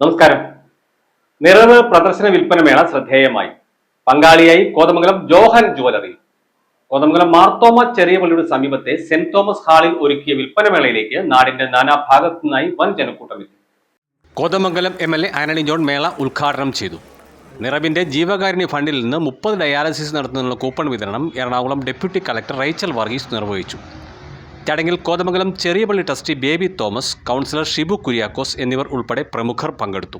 നമസ്കാരം. നിറവ് പ്രദർശന വിൽപ്പന മേള ശ്രദ്ധേയമായി. പങ്കാളിയായി കോതമംഗലം ജോഹൻ ജുവലറി കോതമംഗലം മാർത്തോമ ചെറിയ പള്ളിയുടെ സമീപത്തെ സെന്റ് തോമസ് ഹാളിൽ ഒരുക്കിയ വിൽപ്പന മേളയിലേക്ക് നാടിന്റെ നാനാഭാഗത്തു നിന്നായി വൻ ജനക്കൂട്ടം എത്തി. Kothamangalam M L A Antony John മേള ഉദ്ഘാടനം ചെയ്തു. നിറവിന്റെ ജീവകാരുണ്യ ഫണ്ടിൽ നിന്ന് മുപ്പത് ഡയാലിസിസ് നടത്തുന്നതിനുള്ള കൂപ്പൺ വിതരണം എറണാകുളം ഡെപ്യൂട്ടി കളക്ടർ റൈച്ചൽ വർഗീസ് നിർവഹിച്ചു. ചടങ്ങിൽ കോതമംഗലം ചെറിയപള്ളി ട്രസ്റ്റി ബേബി തോമസ് കൗൺസിലർ ഷിബു കുര്യാക്കോസ് എന്നിവർ ഉൾപ്പെടെ പ്രമുഖർ പങ്കെടുത്തു.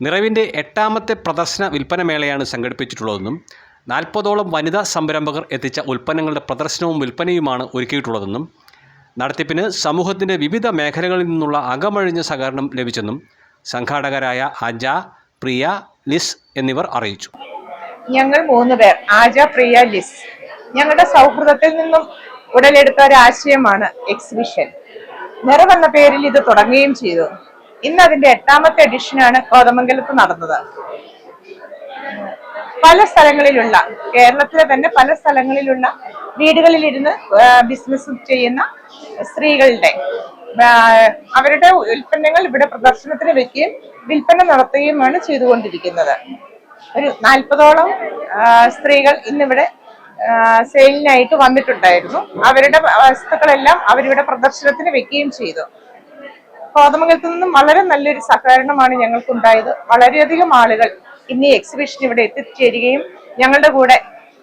നിറവിന്റെ എട്ടാമത്തെ പ്രദർശന വിൽപ്പന മേളയാണ് സംഘടിപ്പിച്ചിട്ടുള്ളതെന്നും നാൽപ്പതോളം വനിതാ സംരംഭകർ എത്തിച്ച ഉൽപ്പന്നങ്ങളുടെ പ്രദർശനവും വിൽപ്പനയുമാണ് ഒരുക്കിയിട്ടുള്ളതെന്നും നടത്തിപ്പിന് സമൂഹത്തിന്റെ വിവിധ മേഖലകളിൽ നിന്നുള്ള അകമഴിഞ്ഞ സഹകരണം ലഭിച്ചെന്നും സംഘാടകരായ അജ പ്രിയ ലിസ് എന്നിവർ അറിയിച്ചു. ഞങ്ങൾ മൂന്ന് പേർ ആജ പ്രിയ ലിസ്. ഞങ്ങളുടെ സൗഹൃദത്തിൽ നിന്നും ഉടലെടുത്ത ഒരു ആശയമാണ് എക്സിബിഷൻ. നിറവെന്ന പേരിൽ ഇത് തുടങ്ങുകയും ചെയ്തു. ഇന്ന് അതിന്റെ എട്ടാമത്തെ എഡിഷനാണ് കോതമംഗലത്ത് നടന്നത്. പല സ്ഥലങ്ങളിലുള്ള കേരളത്തിലെ തന്നെ പല സ്ഥലങ്ങളിലുള്ള വീടുകളിലിരുന്ന് ബിസിനസ് ചെയ്യുന്ന സ്ത്രീകളുടെ അവരുടെ ഉൽപ്പന്നങ്ങൾ ഇവിടെ പ്രദർശനത്തിന് വെക്കുകയും വിൽപ്പന നടത്തുകയുമാണ് ചെയ്തുകൊണ്ടിരിക്കുന്നത്. ഒരു നാൽപ്പതോളം സ്ത്രീകൾ ഇന്നിവിടെ സെയിലിനായിട്ട് വന്നിട്ടുണ്ടായിരുന്നു. അവരുടെ വസ്തുക്കളെല്ലാം അവരിവിടെ പ്രദർശനത്തിന് വെക്കുകയും ചെയ്തു. കോതമംഗലത്ത് നിന്നും വളരെ നല്ലൊരു സഹകരണമാണ് ഞങ്ങൾക്കുണ്ടായത്. വളരെയധികം ആളുകൾ ഇന്ന് ഈ എക്സിബിഷൻ ഇവിടെ എത്തിച്ചേരുകയും ഞങ്ങളുടെ കൂടെ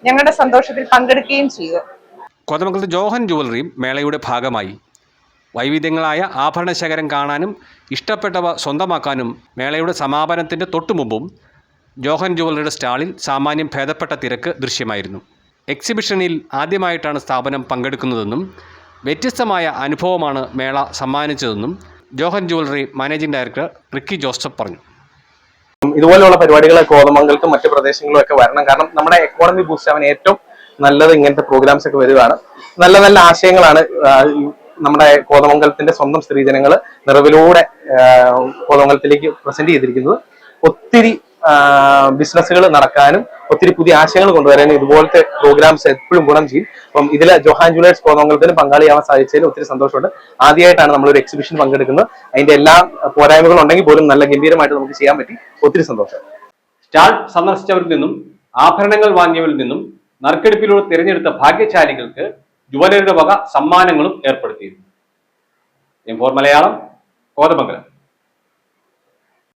ഞങ്ങളുടെ സന്തോഷത്തിൽ പങ്കെടുക്കുകയും ചെയ്തു. കോതമംഗലത്ത് ജോഹൻ ജുവലറിയും മേളയുടെ ഭാഗമായി. വൈവിധ്യങ്ങളായ ആഭരണ ശേഖരം കാണാനും ഇഷ്ടപ്പെട്ടവ സ്വന്തമാക്കാനും മേളയുടെ സമാപനത്തിന്റെ തൊട്ടുമുമ്പും ജോഹൻ ജുവലറിയുടെ സ്റ്റാളിൽ സാമാന്യം ഭേദപ്പെട്ട തിരക്ക് ദൃശ്യമായിരുന്നു. എക്സിബിഷനിൽ ആദ്യമായിട്ടാണ് സ്ഥാപനം പങ്കെടുക്കുന്നതെന്നും വ്യത്യസ്തമായ അനുഭവമാണ് മേള സമ്മാനിച്ചതെന്നും Johan jewellery managing director Ricky Joseph പറഞ്ഞു. ഇതുപോലെയുള്ള പരിപാടികൾ കോതമംഗലത്തും മറ്റു പ്രദേശങ്ങളിലും ഒക്കെ വരണം. കാരണം നമ്മുടെ എക്കോണമി ബൂസ്റ്റ് ആവാൻ ഏറ്റവും നല്ലത് ഇങ്ങനത്തെ പ്രോഗ്രാംസ് ഒക്കെ വരുവാണ്. നല്ല നല്ല ആശയങ്ങളാണ് നമ്മുടെ കോതമംഗലത്തിന്റെ സ്വന്തം സ്ത്രീജനങ്ങൾ നിറവിലൂടെ കോതമംഗലത്തിലേക്ക് പ്രസന്റ് ചെയ്തിരിക്കുന്നത്. ഒത്തിരി ബിസിനസ്സുകൾ നടക്കാനും ഒത്തിരി പുതിയ ആശയങ്ങൾ കൊണ്ടുവരാനും ഇതുപോലത്തെ പ്രോഗ്രാംസ് എപ്പോഴും ഗുണം ചെയ്യും. അപ്പം ഇതിലെ ജോഹാൻ ജുവലേഴ്സ് കോതമംഗലത്തിന് പങ്കാളിയാവാൻ സാധിച്ചതിൽ ഒത്തിരി സന്തോഷമുണ്ട്. ആദ്യമായിട്ടാണ് നമ്മൾ ഒരു എക്സിബിഷൻ പങ്കെടുക്കുന്നത്. അതിന്റെ എല്ലാ പോരായ്മകളും ഉണ്ടെങ്കിൽ പോലും നല്ല ഗംഭീരമായിട്ട് നമുക്ക് ചെയ്യാൻ പറ്റി. ഒത്തിരി സന്തോഷം. സ്റ്റാൾ സന്ദർശിച്ചവരിൽ നിന്നും ആഭരണങ്ങൾ വാങ്ങിയവരിൽ നിന്നും നറുക്കെടുപ്പിലൂടെ തിരഞ്ഞെടുത്ത ഭാഗ്യശാലികൾക്ക് ജുവലറിയുടെ വക സമ്മാനങ്ങളും ഏർപ്പെടുത്തിയിരുന്നു. M four Malayalam Kothamangalam.